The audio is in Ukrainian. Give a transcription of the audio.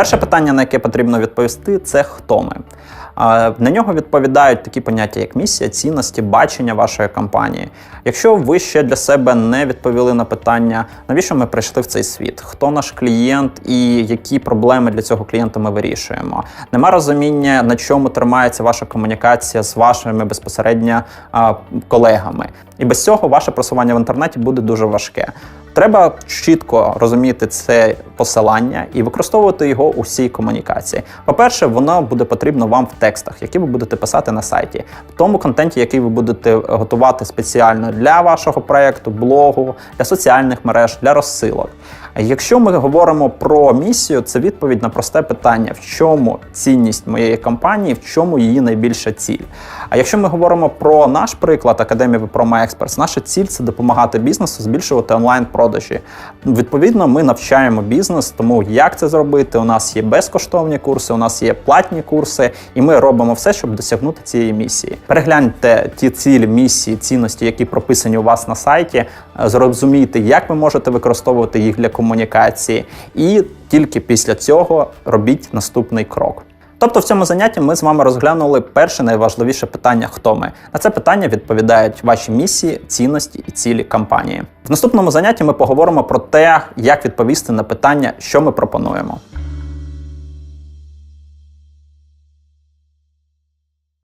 Перше питання, на яке потрібно відповісти, це хто ми. На нього відповідають такі поняття, як місія, цінності, бачення вашої компанії. Якщо ви ще для себе не відповіли на питання, навіщо ми прийшли в цей світ, хто наш клієнт і які проблеми для цього клієнта ми вирішуємо, нема розуміння, на чому тримається ваша комунікація з вашими безпосередньо колегами. І без цього ваше просування в інтернеті буде дуже важке. Треба чітко розуміти це посилання і використовувати його у всій комунікації. По-перше, воно буде потрібно вам в текстах, які ви будете писати на сайті, в тому контенті, який ви будете готувати спеціально для вашого проекту, блогу, для соціальних мереж, для розсилок. Якщо ми говоримо про місію, це відповідь на просте питання: в чому цінність моєї компанії, в чому її найбільша ціль. А якщо ми говоримо про наш приклад Академії Promo Experts, наша ціль це допомагати бізнесу збільшувати онлайн-продажі. Відповідно, ми навчаємо бізнес, тому як це зробити. У нас є безкоштовні курси, у нас є платні курси, і ми робимо все, щоб досягнути цієї місії. Перегляньте ті цілі, місії, цінності, які прописані у вас на сайті. Зрозумійте, як ви можете використовувати їх для комунікації, і тільки після цього робіть наступний крок. Тобто в цьому занятті ми з вами розглянули перше найважливіше питання, хто ми. На це питання відповідають ваші місії, цінності і цілі компанії. В наступному занятті ми поговоримо про те, як відповісти на питання, що ми пропонуємо.